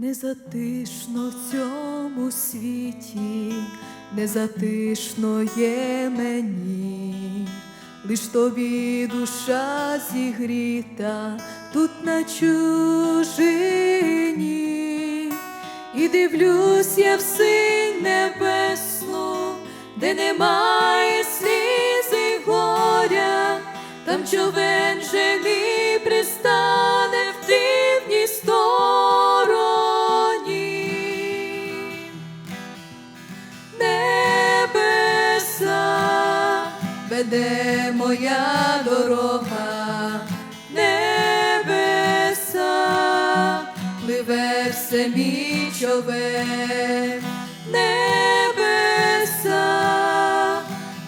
Незатишно в цьому світі, незатишно є мені, лиш тобі душа зігріта тут на чужині, і дивлюсь я в синь небесну, де немає слізи горя, там човен веде моя дорога, небеса пливе все мій човен, небеса,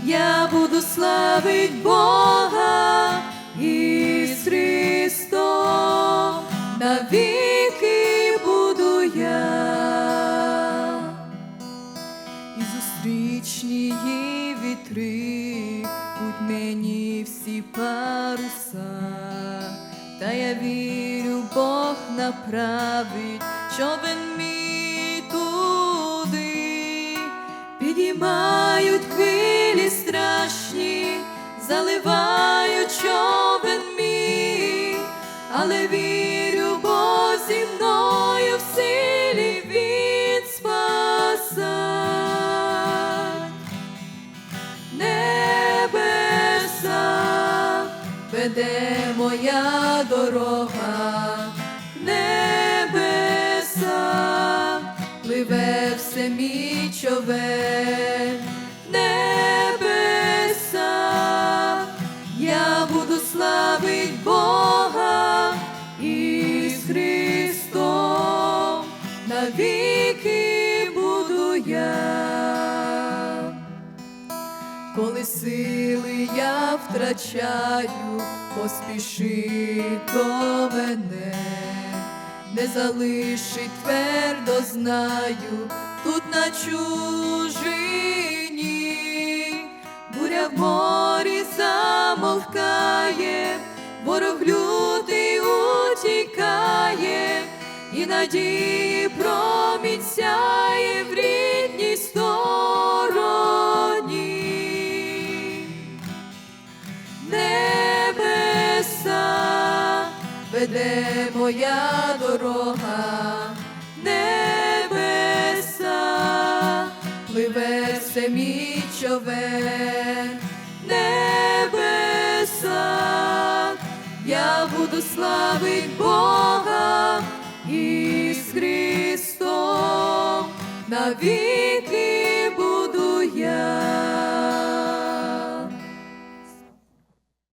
я буду славить Бога із Христом, навіки буду я. І зустрічні її вітри, мені всі паруса, та я вірю, Бог направить, човен мій туди, підіймають хвилі страшні, заливають човен мій, але вірю, веде моя дорога, небеса пливе все мій човен, небеса, я буду славить Бога із Христом, навіки буду я. Коли сили я втрачаю, поспіши до мене, не залишить твердо знаю, тут на чужині, буря в морі замовкає, ворог лютий утікає, і надії промінь сяє веде моя дорога, небеса пливе все мій небеса, я буду славить Бога із Христом навіки